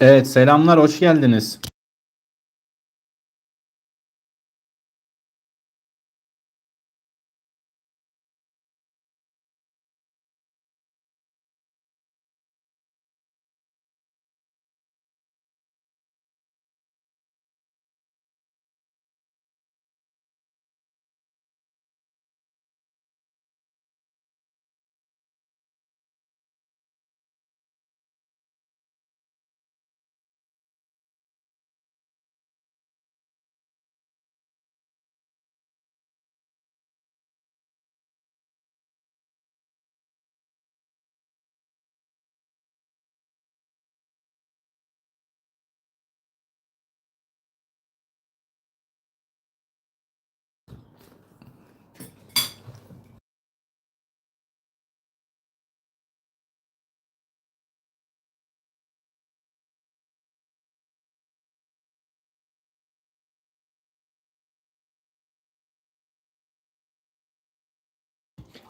Evet selamlar hoş geldiniz.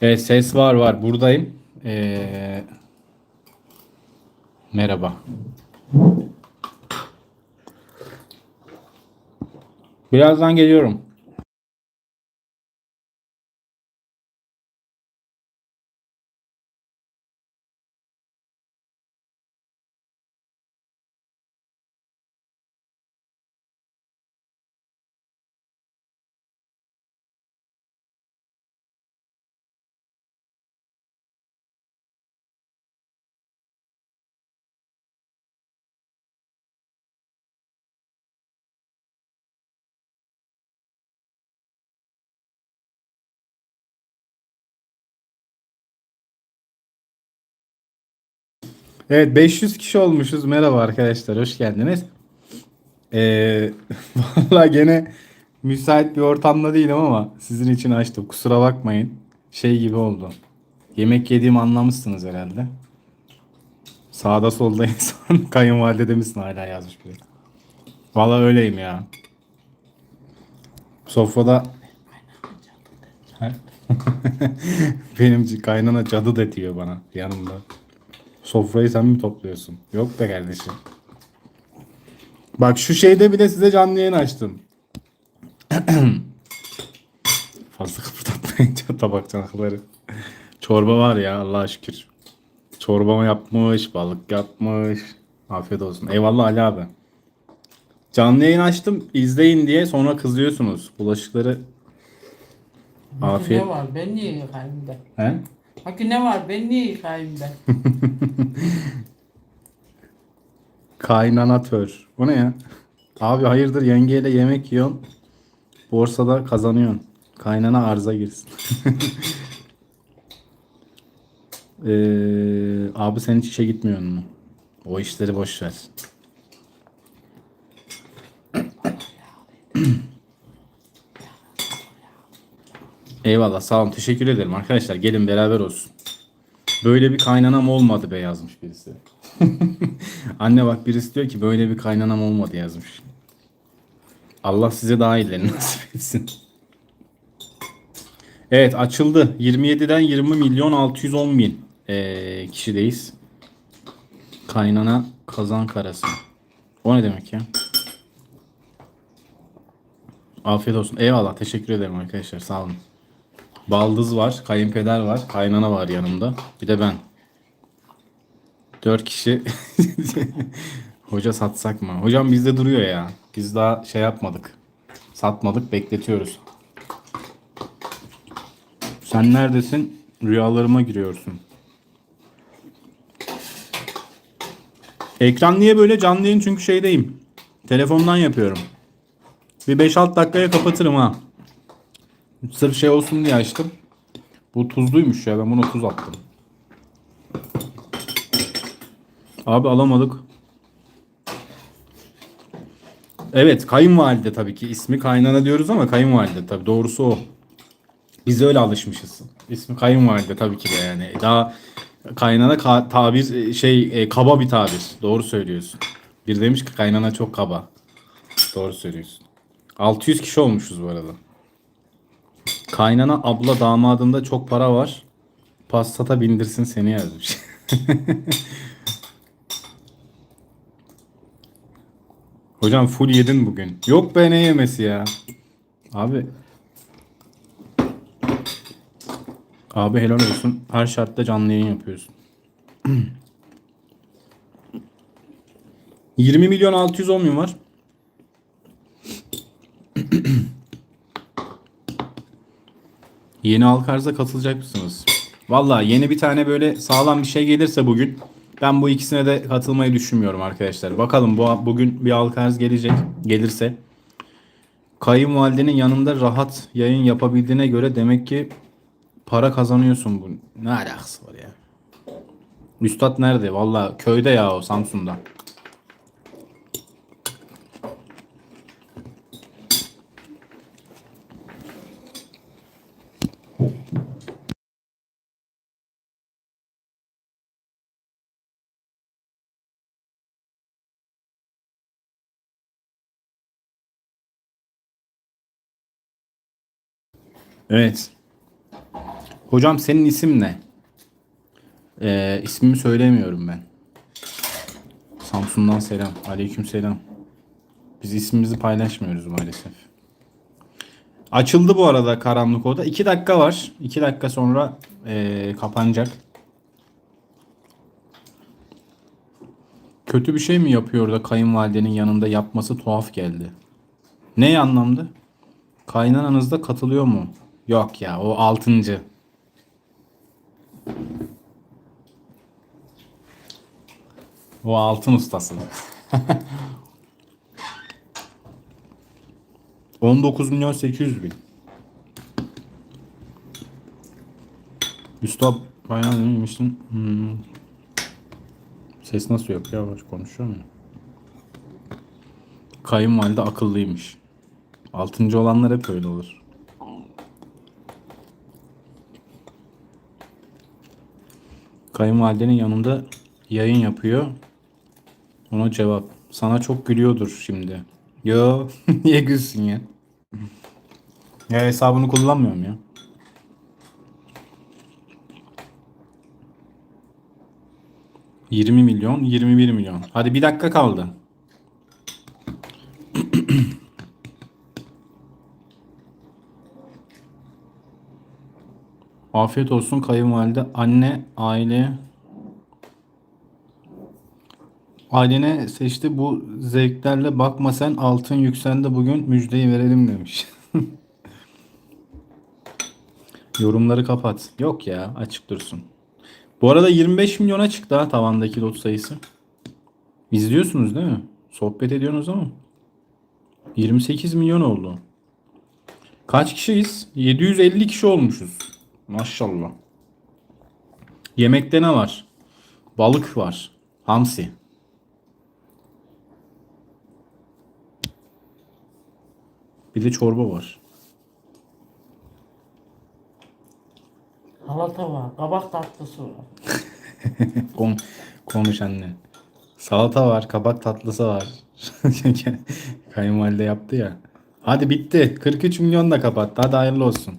Evet ses var var buradayım. Ee, merhaba. Birazdan geliyorum. Evet 500 kişi olmuşuz. Merhaba arkadaşlar hoş geldiniz. Ee, Valla gene müsait bir ortamda değilim ama sizin için açtım. Kusura bakmayın. Şey gibi oldu. Yemek yediğimi anlamışsınız herhalde. Sağda solda insan kayınvalide misin hala yazmış biri. Valla öyleyim ya. Sofrada? Benim kaynana cadı da diyor bana yanımda. Sofrayı sen mi topluyorsun? Yok be kardeşim. Bak şu şeyde bile size canlı yayın açtım. Fazla kıpırdatmayınca tabak çanakları. Çorba var ya Allah'a şükür. Çorbamı yapmış, balık yapmış. Afiyet olsun. Eyvallah Ali abi. Canlı yayın açtım izleyin diye sonra kızıyorsunuz. Bulaşıkları Afiyet. Ne var? Ben niye yıkayayım da? He? Hakkı ne var? Ben niye yıkayayım da? Kaynanatör. O ne ya? Abi hayırdır yengeyle yemek yiyorsun. Borsada kazanıyorsun. Kaynana arıza girsin. Ee, abi sen hiç işe gitmiyorsun mu? O işleri boş ver. Eyvallah sağ olun teşekkür ederim arkadaşlar gelin beraber olsun. Böyle bir kaynanam olmadı be yazmış birisi. Anne bak birisi diyor ki böyle bir kaynanam olmadı yazmış. Allah size daha iyilerini nasip etsin. Evet açıldı. 27'den 20 milyon 610 bin ee, kişideyiz. Kaynana kazan karası. O ne demek ya? Afiyet olsun. Eyvallah. Teşekkür ederim arkadaşlar. Sağ olun. Baldız var. Kayınpeder var. Kaynana var yanımda. Bir de ben. Dört kişi. Hoca satsak mı? Hocam bizde duruyor ya. Biz daha şey yapmadık. Satmadık. Bekletiyoruz. Sen neredesin? Rüyalarıma giriyorsun. Ekran niye böyle canlı yayın çünkü şeydeyim. Telefondan yapıyorum. Bir 5-6 dakikaya kapatırım ha. Sırf şey olsun diye açtım. Bu tuzluymuş ya ben buna tuz attım. Abi alamadık. Evet kayınvalide tabii ki ismi kaynana diyoruz ama kayınvalide tabii doğrusu o. Biz öyle alışmışız. İsmi kayınvalide tabii ki de yani. Daha kaynana ka- tabir e, şey e, kaba bir tabir. Doğru söylüyorsun. Bir demiş ki kaynana çok kaba. Doğru söylüyorsun. 600 kişi olmuşuz bu arada. Kaynana abla damadında çok para var. Pastata bindirsin seni yazmış. Hocam full yedin bugün. Yok be ne yemesi ya. Abi. Abi helal olsun. Her şartta canlı yayın yapıyorsun. 20 milyon 610 bin var. Yeni Alkarz'a katılacak mısınız? Valla yeni bir tane böyle sağlam bir şey gelirse bugün ben bu ikisine de katılmayı düşünmüyorum arkadaşlar. Bakalım bu bugün bir Alkarz gelecek gelirse kayınvalidenin yanında rahat yayın yapabildiğine göre demek ki para kazanıyorsun bu. Ne alakası var ya? Üstad nerede? Valla köyde ya o Samsun'da. Evet. Hocam senin isim ne? Ee, ismimi söylemiyorum ben. Samsun'dan selam. Aleyküm selam. Biz ismimizi paylaşmıyoruz maalesef. Açıldı bu arada karanlık oda. 2 dakika var. 2 dakika sonra ee, kapanacak. Kötü bir şey mi yapıyor da kayınvalidenin yanında yapması tuhaf geldi. Ne anlamda? Kaynananız da katılıyor mu? Yok ya o altıncı. O altın ustası. 19 milyon 800 bin. Üstad bayağı demiştin. Hmm. Ses nasıl yok ya? Konuşuyor mu? Kayınvalide akıllıymış. Altıncı olanlar hep öyle olur. Kayınvalidenin yanında yayın yapıyor. Ona cevap. Sana çok gülüyordur şimdi. Yo niye gülsün ya? Ya hesabını kullanmıyorum ya. ...20 milyon, 21 milyon. Hadi bir dakika kaldı. Afiyet olsun kayınvalide. Anne, aile... Ailene seçti bu zevklerle bakma sen altın yükseldi bugün müjdeyi verelim demiş. Yorumları kapat. Yok ya açık dursun. Bu arada 25 milyona çıktı ha tavandaki lot sayısı. İzliyorsunuz değil mi? Sohbet ediyorsunuz ama. 28 milyon oldu. Kaç kişiyiz? 750 kişi olmuşuz. Maşallah. Yemekte ne var? Balık var. Hamsi. Bir de çorba var. Salata var. Kabak tatlısı var. Kon konuş anne. Salata var, kabak tatlısı var. Kayınvalide yaptı ya. Hadi bitti. 43 milyon da kapattı. Hadi hayırlı olsun.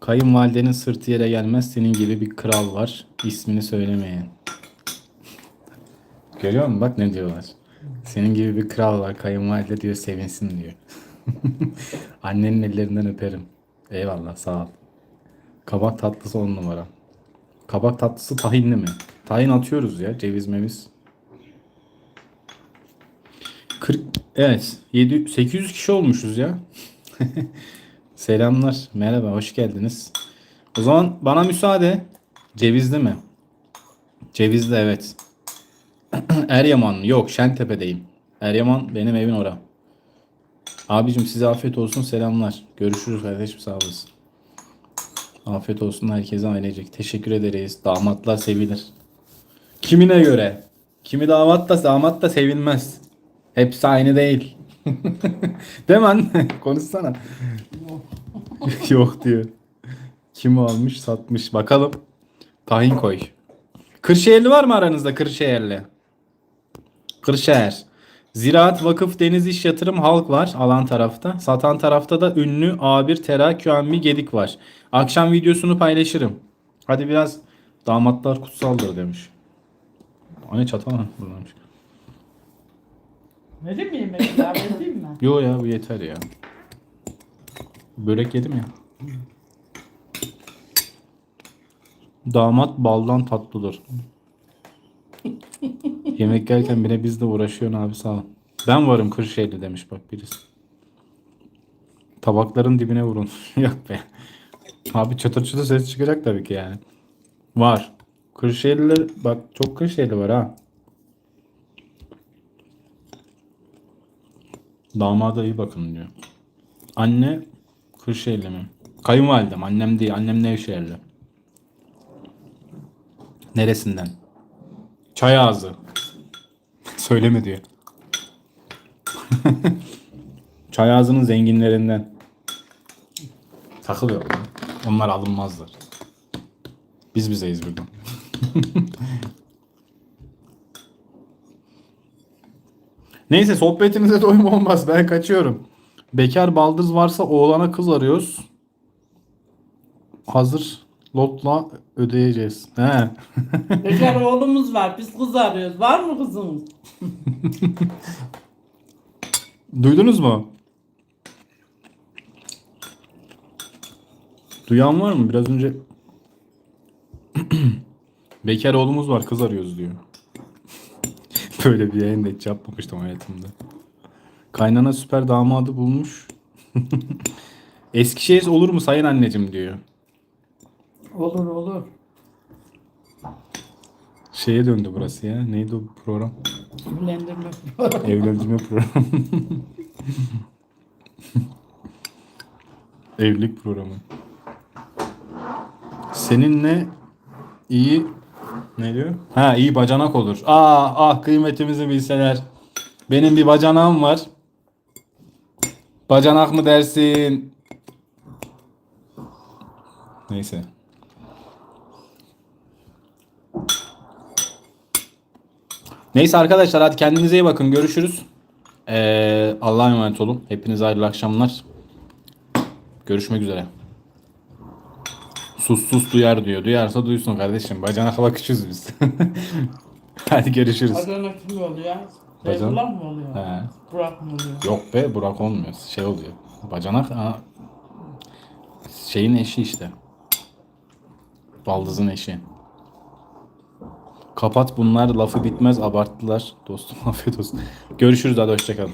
Kayınvalidenin sırtı yere gelmez. Senin gibi bir kral var. İsmini söylemeyen. Görüyor musun? Bak ne diyorlar. Senin gibi bir kral var. Kayınvalide diyor sevinsin diyor. Annenin ellerinden öperim. Eyvallah sağ ol. Kabak tatlısı on numara. Kabak tatlısı tahinli mi? Tahin atıyoruz ya ceviz meviz. 40 evet 7 800 kişi olmuşuz ya. Selamlar. Merhaba, hoş geldiniz. O zaman bana müsaade. Cevizli mi? Cevizli evet. Eryaman mı? Yok, Şentepe'deyim. Eryaman benim evin ora. Abicim size afiyet olsun. Selamlar. Görüşürüz kardeşim sağ olasın. Afiyet olsun herkese ailecek. Teşekkür ederiz. Damatlar sevilir. Kimine göre? Kimi damat da damat da sevilmez. Hepsi aynı değil. Değil? Konuşsana. Yok diyor. Kim almış satmış. Bakalım. Tahin koy. Kırşehirli var mı aranızda Kırşehirli? Kırşehir. Ziraat Vakıf Deniz İş Yatırım Halk var alan tarafta. Satan tarafta da ünlü A1 Tera QMB Gedik var. Akşam videosunu paylaşırım. Hadi biraz damatlar kutsaldır demiş. Anne çatal mı? Vereyim mi yemek daha vereyim mi? Yo ya bu yeter ya. Börek yedim ya. Damat baldan tatlıdır. Yemek yerken bile biz de uğraşıyorsun abi sağ ol. Ben varım Kırşehirli demiş bak birisi. Tabakların dibine vurun. Yok be. Abi çatır çatır ses çıkacak tabii ki yani. Var. Kırşehirliler bak çok Kırşehirli var ha. Damada iyi bakın diyor. Anne Kırşehirli mi? Kayınvalidem. Annem değil. Annem Nevşehirli. Neresinden? Çay ağzı. Söyleme diyor. Çay ağzının zenginlerinden. Takılıyor. Onlar alınmazlar. Biz bizeyiz burada. Neyse sohbetinize doyum olmaz. Ben kaçıyorum. Bekar baldız varsa oğlana kız arıyoruz. Hazır lotla ödeyeceğiz. He. Bekar oğlumuz var. Biz kız arıyoruz. Var mı kızımız? Duydunuz mu? Duyan var mı? Biraz önce Bekar oğlumuz var kız arıyoruz diyor. Böyle bir yayın da hiç yapmamıştım hayatımda. Kaynana süper damadı bulmuş. Eskişehir olur mu sayın anneciğim diyor. Olur olur. Şeye döndü burası ya. Neydi o program? Evlendirme. Evlendirme programı. Evlilik programı. Seninle iyi ne diyor? Ha iyi bacanak olur. Ah ah kıymetimizi bilseler. Benim bir bacanağım var. Bacanak mı dersin? Neyse. Neyse arkadaşlar hadi kendinize iyi bakın. Görüşürüz. Ee, Allah'a emanet olun. Hepinize hayırlı akşamlar. Görüşmek üzere. Sus sus duyar diyor. Duyarsa duysun kardeşim. Bacanakla küçüz biz. hadi görüşürüz. Adana kim oluyor? Bacan- Beyzullah mı oluyor? He. Burak mı oluyor? Yok be Burak olmuyor. Şey oluyor. Bacanak aa, şeyin eşi işte. Baldızın eşi. Kapat bunlar lafı bitmez abarttılar. Dostum afiyet olsun. Görüşürüz hadi hoşçakalın.